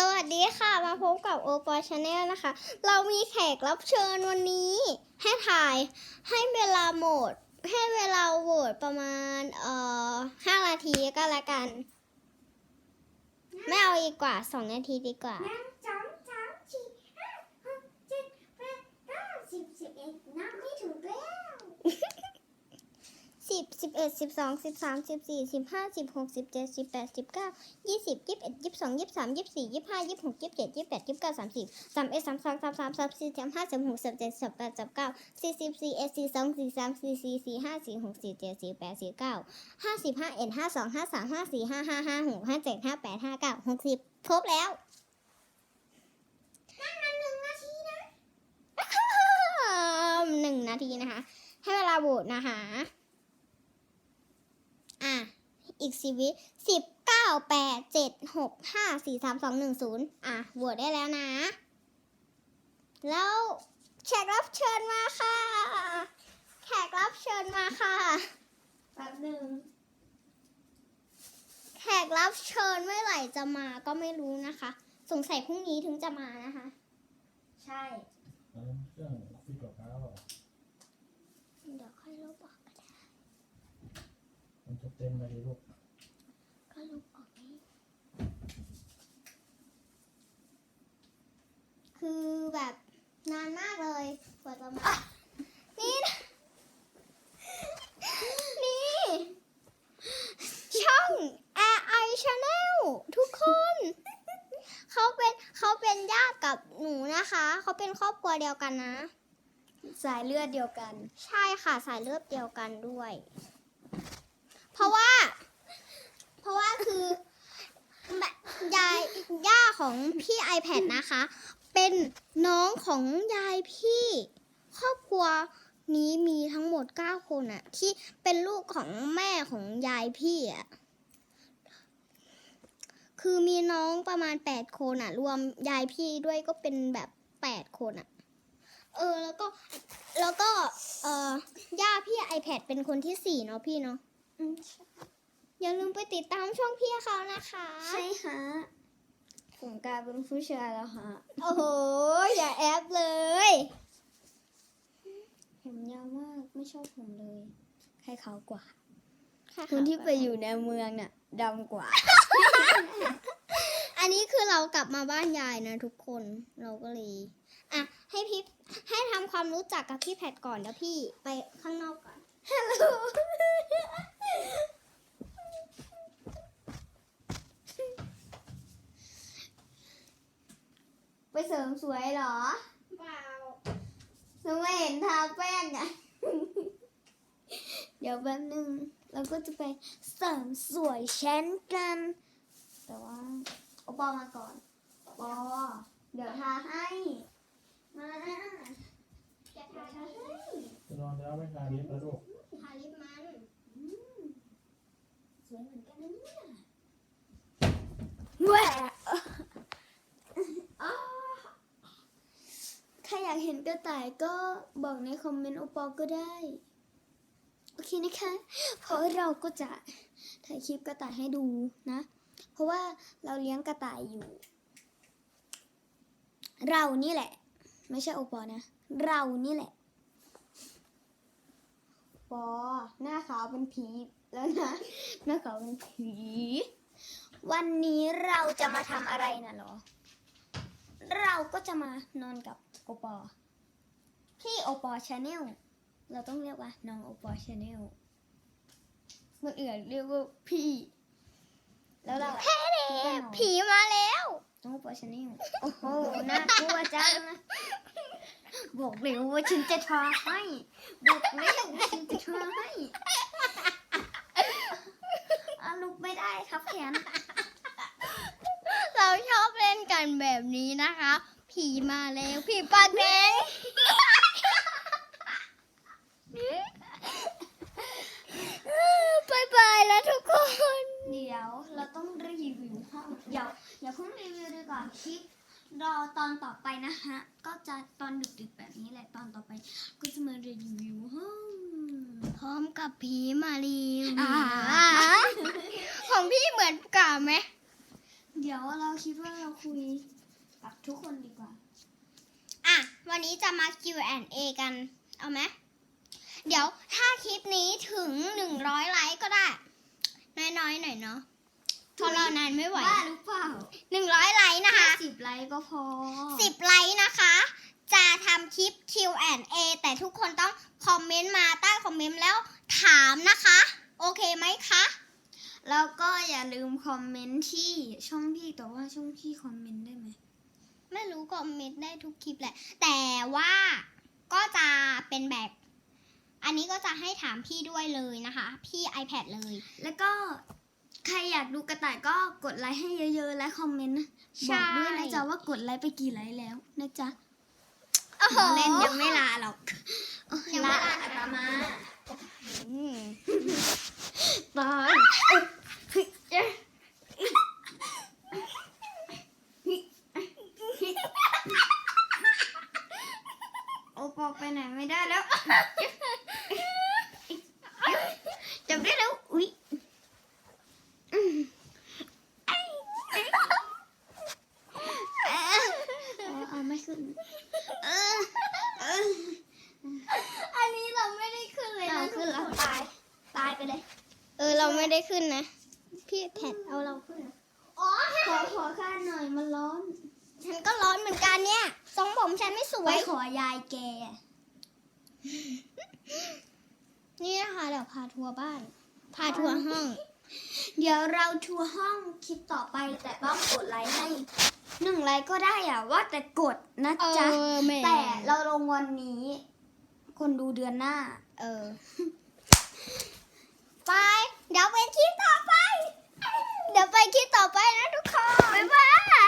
สวัสดีค่ะ มาพบกับโอปอชาแนลนะคะ เรามีแขกรับเชิญวันนี้ ให้ถ่ายให้เวลาโหมด ให้เวลาโหวตประมาณ เอ่อห้านาทีก็แล้วกัน ไม่เอาอีกกว่าสองนาทีดีกว่า หนึ่งสองสามสี่ห้าหกเจ็ดแปดเก้าสิบสิบเอ็ดนับไม่ถูกแล้ว สิบสิบเอ็ดสิบสองสิบสามสิบสี่สิบห้าสิบหกสิบเจ็ดสิบแปดสิบเก้ายี่สิบยี่สิบเอ็ดยี่สิบสองยี่สิบสามยี่สิบสี่ยี่สิบห้ายี่สิบหกยี่สิบเจ็ดยี่สิบแปดยี่สิบเก้าสามสิบสามเอ็ดสามสองสามสามสามสี่สามห้าสามหกสามเจ็ดสามแปดสามเก้าสี่สิบสี่เอ็ดสี่สองสี่สามสี่สี่สี่ห้าสี่หกสี่เจ็ดสี่แปดสี่เก้าห้าสิบห้าเอ็ดห้าสองห้าสามห้าสี่ห้าห้าห้าหกห้าเจ็ดห้าแปดห้าเก้าหกสิบครบแล้วนั่นมันหนึ่งนาทีนะหนึ่งนาทีนะคะ ให้เวลาโหวตนะคะอะ อีกสิบวิสิบเก้าแปดเจ็ดหกห้าสี่สามสองหนึ่งศูนย์อะโหวตได้แล้วนะ แล้วแขกรับเชิญมาค่ะ แขกรับเชิญมาค่ะแป๊บหนึ่งแขกรับเชิญเมื่อไหร่จะมาก็ไม่รู้นะคะ สงสัยพรุ่งนี้ถึงจะมานะคะ ใช่อันนั้นเครื่องฟิตกับเท้าอะ เดี๋ยวค่อยลบออกก็ได้ มันจะเต็มไปเลยลูกก็ลบออกนี้คือแบบนานมากเลยกว่าจะมานี่นะนี่ ช่อง Air I Channel ทุกคน เขาเป็นเขาเป็นญาติกับหนูนะคะ เขาเป็นครอบครัวเดียวกันนะ สายเลือดเดียวกัน ใช่ค่ะสายเลือดเดียวกันด้วย เพราะว่า เพราะว่าคือยายย่าของพี่ iPad นะคะ เป็นน้องของยายพี่ ครอบครัวนี้มีทั้งหมด9คนอะที่เป็นลูกของแม่ของยายพี่อะคือมีน้องประมาณ8คนอะรวมยายพี่ด้วยก็เป็นแบบ8คนอะเออแล้วก็แล้วก็เอ่อย่าพี่ iPad เป็นคนที่สี่เนาะพี่เนาะ อืมอย่าลืมไปติดตามช่องพี่เขานะคะ ใช่ฮะผมกลายเป็นผู้ชายแล้วฮะ โอ้โห อย่าแอปเลย ผมยาวมากไม่ชอบผมเลยให้เขาวกว่าค่ะคนที่ไปอยู่ในเมืองน่ะดำกว่า อันนี้คือเรากลับมาบ้านยายนะทุกคน เราก็เลย อะ ให้พี่ให้ทำความรู้จักกับพี่แพทก่อนแล้วพี่ไปข้างนอกก่อน ฮัลโหล เสริมสวยเหรอเปล่าหนูไม่เห็นทาแป้งอะ เดี๋ยวแป๊บนึงเราก็จะไปเสริมสวยเช่นกัน แต่ว่าโอปอมาก่อนปอเดี๋ยวทาให้ มาจะทาทาให้จะนอนแล้วไม่ทาลิฟต์แล้วลูก ทาลิปมัน อืมสวยเหมือนกันนะเนี่ยแหวะอ้าถ้าอยาก เห็นกระต่ายก็บอกในคอมเมนต์โอปอก็ได้ โอเคนะคะ เพราะเราก็จะถ่ายคลิปกระต่ายให้ดูนะ เพราะว่าเราเลี้ยงกระต่ายอยู่ เรานี่แหละ ไม่ใช่โอปอนะ เรานี่แหละ ปอ หน้าขาวเป็นผีแล้วนะ หน้าขาวเป็นผี วันนี้เราจะมาทำอะไรนะหรอ เราก็จะมานอนกับโอปอ พี่โอปอชาแนลเราต้องเรียกว่าน้องโอปอชาแนลคนอื่นเรียกว่าพี่ แล้วเราแพ้เด็กผีมาแล้วน้องโอปอชาแนลโอ้โหน่ากลัวจังนะบอกเลยว่าฉันจะทาให้บอกเลยว่าฉันจะทาให้อาลุกไม่ได้ครับแขนเราชอบเล่นกันแบบนี้นะคะ ผีมาแล้ว ผีปากแดง บายบายแล้วทุกคน เดี๋ยวเราต้องรีวิวห้องเดี๋ยวอย่าเพิ่งรีวิวดีกว่าคลิป รอตอนต่อไปนะฮะ ก็จะตอนดึกๆแบบนี้แหละตอนต่อไป ก็จะมารีวิวห้องพร้อมกับผีมารีวิวอ่าของพี่เหมือนกาไหม เดี๋ยวเราคิดว่าเราคุยกับทุกคนดีกว่า อะ วันนี้จะมา Q&A กัน เอาไหม เดี๋ยวถ้าคลิปนี้ถึง 100 ไลค์ก็ได้ น้อยๆ หน่อยเนาะ เพราะเรานานไม่ไหวบ้าหรือเปล่า100ไลค์นะคะสิบไลค์ก็พอ10ไลค์นะคะ จะทำคลิป Q&A แต่ทุกคนต้องคอมเมนต์มาใต้คอมเมนต์แล้วถามนะคะ โอเคไหมคะ แล้วก็อย่าลืมคอมเมนต์ที่ช่องพี่แต่ว่าช่องพี่คอมเมนต์ได้ไหมไม่รู้คอมเมนต์ได้ทุกคลิปแหละ แต่ว่าก็จะเป็นแบบ อันนี้ก็จะให้ถามพี่ด้วยเลยนะคะ พี่ iPad เลย แล้วก็ ใครอยากดูกระต่ายก็กดไลค์ให้เยอะๆ และคอมเมนต์นะใช่บอกด้วยนะจ๊ะว่ากดไลค์ไปกี่ไลค์แล้วนะจ๊ะโอ้โหเล่นยังไม่ลาหรอกยังไม่ลาอาตมาอืมบายโอปอไปไหนไม่ได้แล้ว จับได้แล้ว อุ๊ยเอาเอาไม่ขึ้นเออเออ อันนี้เราไม่ได้ขึ้นเลย เรา นะขึ้นแล้วตาย ตายไปเลย เออเราไม่ได้ขึ้นนะ พี่แพดเอาเราขึ้นนะอ๋อขอขอข้าหน่อยมันร้อน ฉันก็ร้อนเหมือนกันเนี่ยทรงผมฉันไม่สวไว้ยขอยายแก นี่นะคะเดี๋ยวพาทัวร์บ้าน พาทัวร์ห้อง เดี๋ยวเราทัวร์ห้องคลิปต่อไปแต่ต้องกดไลค์ให้หนึ่งไลค์ก็ได้อะว่าแต่กดนะเอจ๊ะ อแม่แต่เราลงวันนี้ คนดูเดือนหน้า เออ ไป เดี๋ยวไปคลิปต่อไป เดี๋ยวไปคลิปต่อไปนะทุกคน บ๊ายบาย